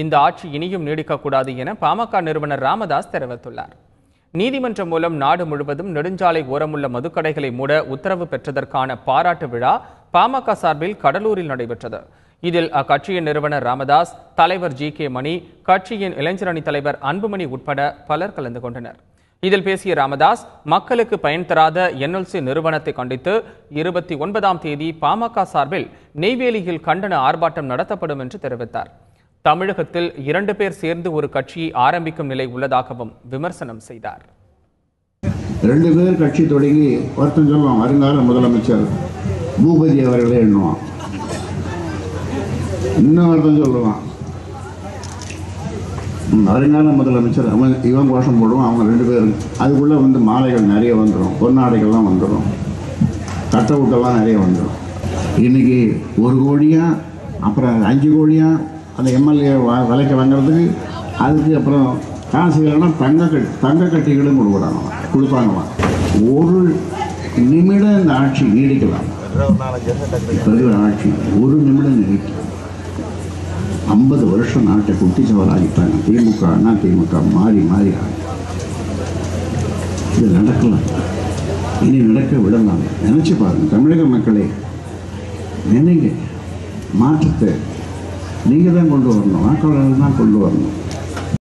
இந்த ஆட்சி இனியும் நீடிக்கக்கூடாது என பாமக நிறுவனர் ராமதாஸ் தெரிவித்துள்ளார். நீதிமன்றம் மூலம் நாடு முழுவதும் நெடுஞ்சாலை ஓரமுள்ள மதுக்கடைகளை மூட உத்தரவு பெற்றதற்கான பாராட்டு விழா பாமக சார்பில் கடலூரில் நடைபெற்றது. இதில் அக்கட்சியின் நிறுவனர் ராமதாஸ் தலைவர் ஜி கே மணி கட்சியின் இளைஞரணி தலைவர் அன்புமணி உட்பட பலர் கலந்து கொண்டனர். இதில் பேசிய ராமதாஸ் மக்களுக்கு பயன் தராத என்எல்சி நிறுவனத்தை கண்டித்து இருபத்தி ஒன்பதாம் தேதி பாமக சார்பில் நெய்வேலியில் கண்டன ஆர்ப்பாட்டம் நடத்தப்படும் என்று தெரிவித்தார். தமிழகத்தில் இரண்டு பேர் சேர்ந்து ஒரு கட்சியை ஆரம்பிக்கும் நிலை உள்ளதாகவும் விமர்சனம் செய்தார். ரெண்டு பேர் கட்சி தொடங்கி ஒருத்தன் சொல்லுவான் வருங்கால முதலமைச்சர் பூபதி அவர்களே எண்ணுவான். இன்னும் ஒருத்தன் சொல்லுவான். வருங்கால முதலமைச்சர் அவன் இவன் கோஷம் போடுவான். அவங்க ரெண்டு பேரும். அதுக்குள்ளே வந்து மாலைகள் நிறைய வந்துடும். பொன்னாடைகள்லாம் வந்துடும். தட்டவுட்டெல்லாம் நிறைய வந்துடும். இன்னைக்கு ஒரு கோடியா அப்புறம் அஞ்சு கோடியாக அந்த எம்எல்ஏ விலைக்கு வாங்குறதுக்கு அதுக்கு அப்புறம் காசு இல்லைன்னா தங்க கட்டி தங்க கட்டிகளும் கொடுக்குறாங்க. கொடுப்பாங்களாம் ஒரு நிமிடம் இந்த ஆட்சி நீடிக்கலாம். ஆட்சி. ஒரு நிமிடம் நீடிக்கும். ஐம்பது வருஷம் நாட்டை குட்டி சவராகிட்டாங்க திமுக அண்ணா திமுக மாறி மாறி இது நடக்கலாம் இனி நடக்க விடலாம். நினச்சி பாருங்க. தமிழக மக்களே நினைங்க. மாற்றத்தை நீங்கள் தான் கொண்டு வரணும். வாக்காளர்கள் தான் கொண்டு வரணும்.